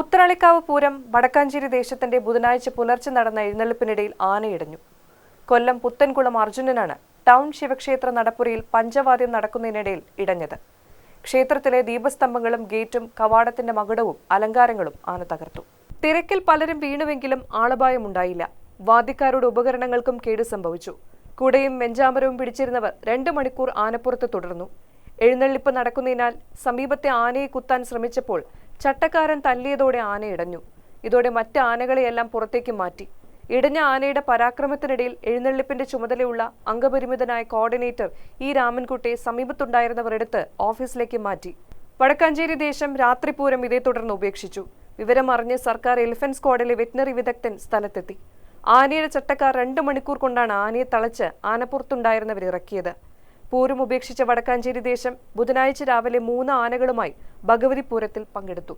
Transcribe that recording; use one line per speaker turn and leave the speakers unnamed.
ഉത്രാളിക്കാവ് പൂരം വടക്കാഞ്ചേരി ദേശത്തിന്റെ ബുധനാഴ്ച പുലർച്ചെ നടന്ന എഴുന്നള്ളിപ്പിനിടയിൽ ആനയിടഞ്ഞു. കൊല്ലം പുത്തൻകുളം അർജുനനാണ് ടൗൺ ശിവക്ഷേത്ര നടപ്പുരയിൽ പഞ്ചവാദ്യം നടക്കുന്നതിനിടയിൽ ഇടഞ്ഞത്. ക്ഷേത്രത്തിലെ ദീപസ്തംഭങ്ങളും ഗേറ്റും കവാടത്തിന്റെ മകുടവും അലങ്കാരങ്ങളും ആന തകർത്തു. തിരക്കിൽ പലരും വീണുവെങ്കിലും ആളപായമുണ്ടായില്ല. വാദ്യക്കാരുടെ ഉപകരണങ്ങൾക്കും കേട് സംഭവിച്ചു. കുടയും വെഞ്ചാമരവും പിടിച്ചിരുന്നവർ രണ്ട് മണിക്കൂർ ആനപ്പുറത്ത് തുടർന്നു. എഴുന്നള്ളിപ്പ് നടക്കുന്നതിനാൽ സമീപത്തെ ആനയെ കുത്താൻ ശ്രമിച്ചപ്പോൾ ചട്ടക്കാരൻ തല്ലിയതോടെ ആന ഇടഞ്ഞു. ഇതോടെ മറ്റ് ആനകളെയെല്ലാം പുറത്തേക്ക് മാറ്റി. ഇടഞ്ഞ ആനയുടെ പരാക്രമത്തിനിടയിൽ എഴുന്നള്ളിപ്പിന്റെ ചുമതലയുള്ള അംഗപരിമിതനായ കോർഡിനേറ്റർ ഇ. രാമൻകുട്ടിയെ സമീപത്തുണ്ടായിരുന്നവരെടുത്ത് ഓഫീസിലേക്ക് മാറ്റി. വടക്കാഞ്ചേരി ദേശം രാത്രിപൂരം ഇതേ തുടർന്ന് ഉപേക്ഷിച്ചു. വിവരമറിഞ്ഞ് സർക്കാർ എലിഫന്റ് സ്ക്വാഡിലെ വെറ്റിനറി വിദഗ്ധൻ സ്ഥലത്തെത്തി. ആനയുടെ ചട്ടക്കാർ രണ്ടു മണിക്കൂർ കൊണ്ടാണ് ആനയെ തളച്ച് ആനപ്പുറത്തുണ്ടായിരുന്നവർ ഇറക്കിയത് പൂരം ഉപേക്ഷിച്ച വടക്കാഞ്ചേരി ദേശം ബുധനാഴ്ച രാവിലെ മൂന്ന് ആനകളുമായി ഭഗവതിപൂരത്തിൽ പങ്കെടുത്തു